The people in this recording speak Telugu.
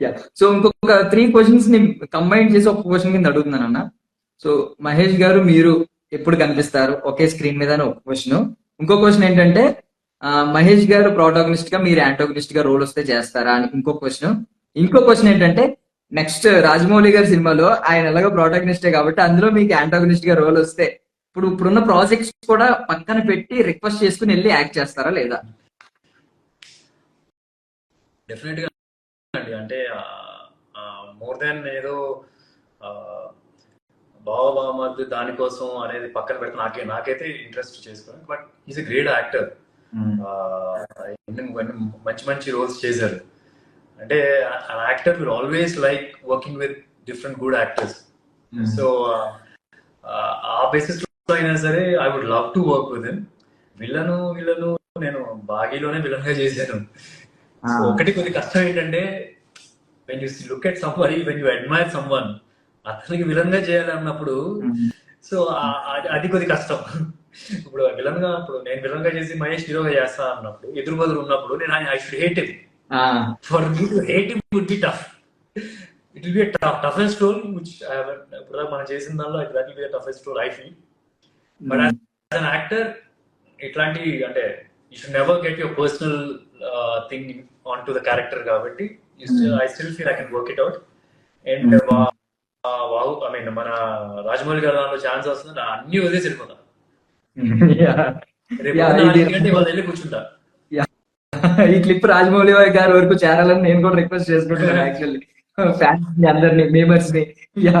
యా సో ఇంకొక త్రీ క్వశ్చన్స్ని కంబైన్ చేసి ఒక క్వశ్చన్ కింద అడుగుతున్నాను అన్న. సో మహేష్ గారు మీరు ఎప్పుడు కనిపిస్తారు? ఒకే స్క్రీన్ మీద ఒక క్వశ్చన్ ఇంకో క్వశ్చన్ ఏంటంటే మహేష్ గారు ప్రోటాగనిస్ట్గా మీరు యాంటోగనిస్ట్గా రోల్ వస్తే చేస్తారా అని ఇంకో క్వశ్చన్ ఇంకో క్వశ్చన్ ఏంటంటే నెక్స్ట్ రాజమౌళి గారి సినిమాలో ఆయన ఎలాగో ప్రోటాగనిస్టే కాబట్టి అందులో మీకు యాంటోగనిస్ట్గా రోల్ వస్తే ఇప్పుడు ఇప్పుడున్న ప్రాజెక్ట్స్ కూడా పక్కన పెట్టి రిక్వెస్ట్ చేసుకుని వెళ్ళి యాక్ట్ చేస్తారా లేదా? డెఫినెట్గా అండి అంటే మోర్ దాన్ ఏదో బావ బావమద్దు దానికోసం అనేది పక్కన పెడితే నాకే నాకైతే ఇంట్రెస్ట్ చేసుకోవాలి but is a great actor మంచి మంచి రోల్స్ చేశారు. అంటే actor will always like working with different good actors so ఆ బేసిస్లో అయినా సరే I would love to work with him villain villain నేను బాగీలోనే విలన్గా చేశాను. సో ఒకటి కొద్ది కష్టం ఏంటంటే when you look at someone when you admire someone అతనికి విలన్గా చేయాలన్నప్పుడు సో అది కొద్ది కష్టం. ఇప్పుడు విలన్గా ఇప్పుడు నేను విలన్గా చేసి మహేష్ హీరోగా చేస్తా అన్నప్పుడు ఎదురు బదులు ఉన్నప్పుడు నేను I should hate him for me to hate him would be tough it will be toughest role which ఇప్పుడు మనం చేసిన దానిలో that will be toughest role I feel but as an actor ఇట్లాంటి అంటే you should never get your personal thing on to the character కాబట్టి I still feel I can work it out and wow I mean మన రాజమౌళి గారి దాంట్లో ఛాన్స్ వస్తుంది నా అన్ని వదిలేసి వెళ్ళిపోతా. రేపు నాలుగు గంటలకు వాళ్ళు కూర్చుంటా. ఈ క్లిప్ రాజమౌళి గారి వరకు చేరాలని నేను కూడా రిక్వెస్ట్ చేసుకుంటున్నాను యాక్చువల్లీ ఫ్యాన్స్ అందరినీ మేమర్స్ని యా